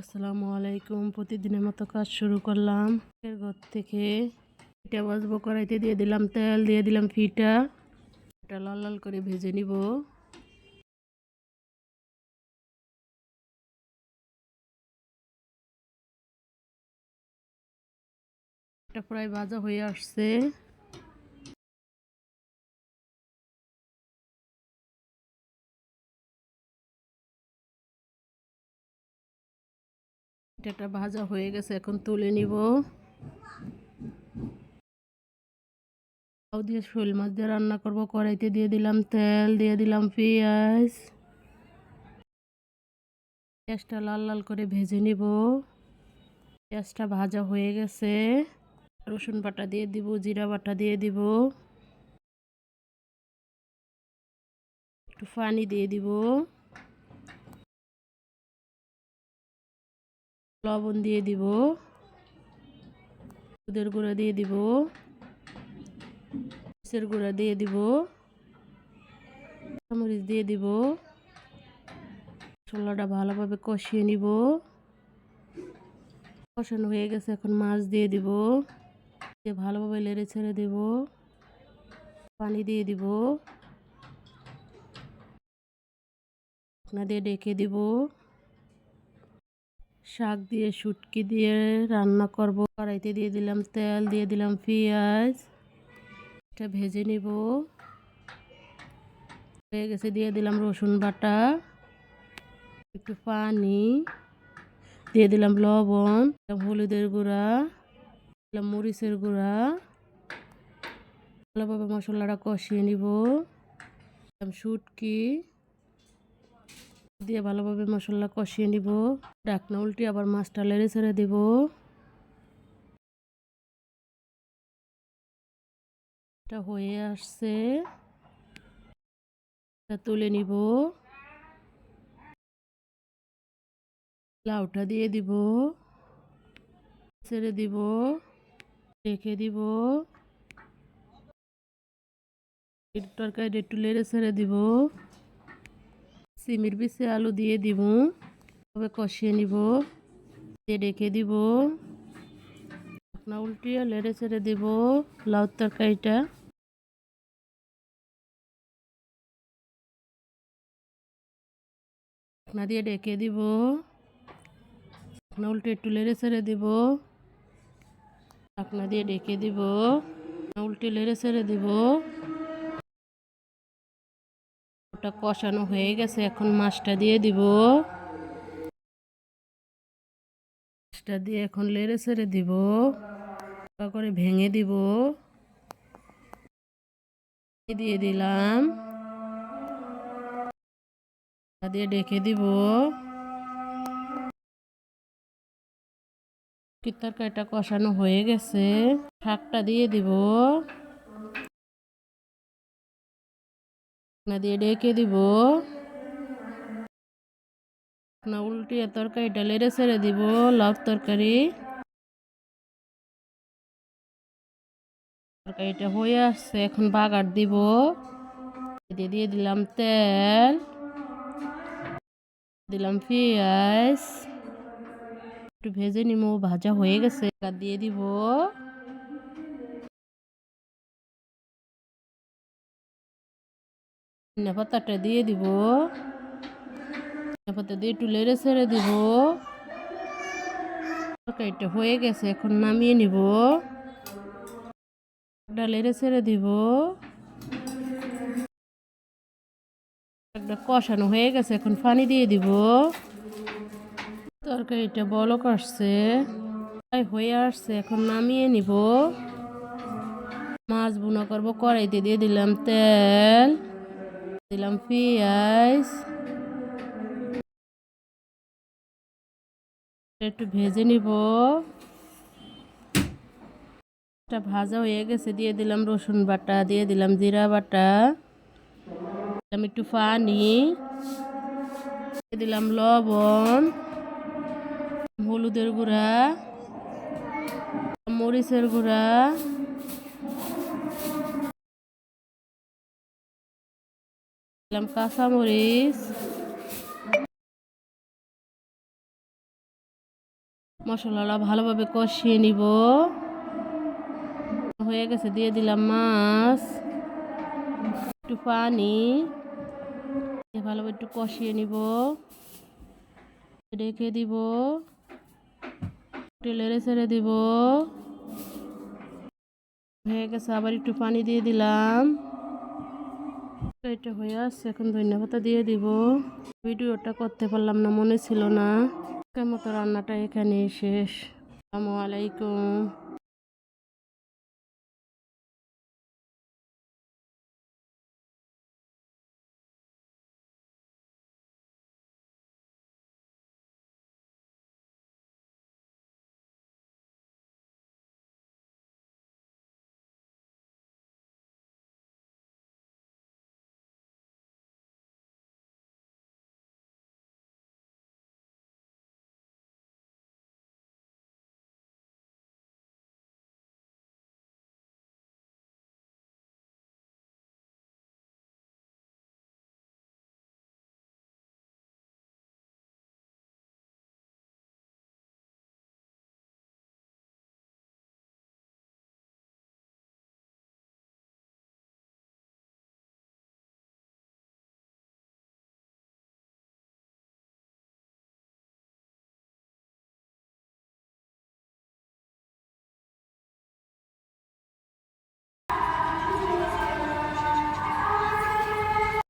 আসসালামু আলাইকুম। প্রতিদিনের মতো কাজ শুরু করলাম। ঘর থেকে পিঠা বাজবো কড়াইতে দিয়ে দিলাম তেল, দিয়ে দিলাম ফিটা। এটা লাল লাল করে ভেজে নিব। এটা প্রায় ভাজা হয়ে আসছে। এটা ভাজা হয়ে গেছে, এখন তুলে নিব। লাউ দিয়ে শোল মাছ দিয়ে রান্না করব, কড়াইতে দিয়ে দিলাম তেল, দিয়ে দিলাম পেঁয়াজ। পেঁয়াজটা লাল লাল করে ভেজে নিব। পেঁয়াজটা ভাজা হয়ে গেছে। রসুন বাটা দিয়ে দিব, জিরা বাটা দিয়ে দিব। একটু পানি দিয়ে দিব। লবণ দিয়ে দিব। দুধের গুঁড়া দিয়ে দিব। মরিচের গুঁড়া দিয়ে দিব। মরিচ দিয়ে দিব। ছোলাটা ভালোভাবে কষিয়ে নিব। কষানো হয়ে গেছে, এখন মাছ দিয়ে দিব। দিয়ে ভালোভাবে লেড়ে ছেড়ে দেব। পানি দিয়ে দিব। দিয়ে ডেকে দিব। শাক দিয়ে, শুটকি দিয়ে রান্না করব। কড়াইতে দিয়ে দিলাম তেল, দিয়ে দিলাম পেঁয়াজ। এটা ভেজে নিব। হয়ে গেছে, দিয়ে দিলাম রসুন বাটা, একটু পানি, দিয়ে দিলাম লবণ হলুদের গুঁড়া, দিলাম মরিচের গুঁড়া। ভালোভাবে মশলাটা কষিয়ে নিব। শুটকি। দিয়ে ভালোভাবে মশলা কষিয়ে নিব। ডাকনা উল্টি আবার মাছটা লেড়ে ছেড়ে দেব। এটা হয়ে আসছে। এটা তুলে নিব। লাউটা দিয়ে দিব। ছেড়ে দিব। রেখে দিব। তরকারি একটু লেড়ে ছেড়ে দিব। সিমির পিসে আলু দিয়ে দিব। তবে কষিয়ে নিব। রেখে দিব। ঢাকনা উল্টিয়ে লেড়ে ছেড়ে দিব লাউ তরকারিটা। ঢাকনা দিয়ে ডেকে দিব। ঢাকনা উল্টে একটু লেড়ে ছেড়ে দিব। ঢাকনা দিয়ে ডেকে দিব। উল্টে লেড়ে ছেড়ে দিব। ওটা কষানো হয়ে গেছে, এখন মাছটা দিয়ে দিব। মাছটা দিয়ে এখন লেড়ে ছেড়ে দিব করে ভেঙে দিব। দিয়ে দিলাম। দিয়ে ডেকে দিব। তরকারিটা কষানো হয়ে গেছে, শাকটা দিয়ে দিব। না দিয়ে ডেকে দিব। না, উল্টিয়ে তরকারিটা লেড়ে ছেড়ে দিব, লাভ তরকারি। তরকারিটা হয়ে আসছে, এখন বাগার দিব। দিয়ে দিয়ে দিলাম তেল, দিলাম পেঁয়াজ। একটু ভেজে নিমো, ভাজা হয়ে গেছে দিয়ে দিব। পাতাটা দিয়ে দিব। পাতা দিয়ে একটু লেড়ে ছেড়ে দিব। তরকারিটা হয়ে গেছে, এখন নামিয়ে নিব। লেড়ে ছেড়ে দিব। একটা কষানো হয়ে গেছে, এখন পানি দিয়ে দিব। তরকারিটা বলক আসছে হয়ে আসছে, এখন নামিয়ে নিব। মাছ বুনা করব, কড়াইতে দিয়ে দিলাম তেল। দিলাম পেঁয়াজ। একটু ভেজে নিব। এটা ভাজা হয়ে গেছে, দিয়ে দিলাম রসুন বাটা, দিয়ে দিলাম জিরা বাটা। দিলাম একটু পানি। দিয়ে দিলাম লবণ, হলুদের গুঁড়া, মরিচের গুঁড়া। দিলাম কাঁচামরিচ মশলাটা ভালোভাবে কষিয়ে নিব। হয়ে গেছে, দিয়ে দিলাম মাছ। একটু পানি। ভালোভাবে একটু কষিয়ে নিব। রেখে দিব। টেলেরে ছেড়ে দিব। হয়ে গেছে, আবার একটু পানি দিয়ে দিলাম। এটা হয়ে আসছে এখন ধন্যবাদটা দিয়ে দিব। ভিডিওটা করতে পারলাম না, মনে ছিল না। কেমন রান্নাটা এখানে শেষ। আসসালামু আলাইকুম।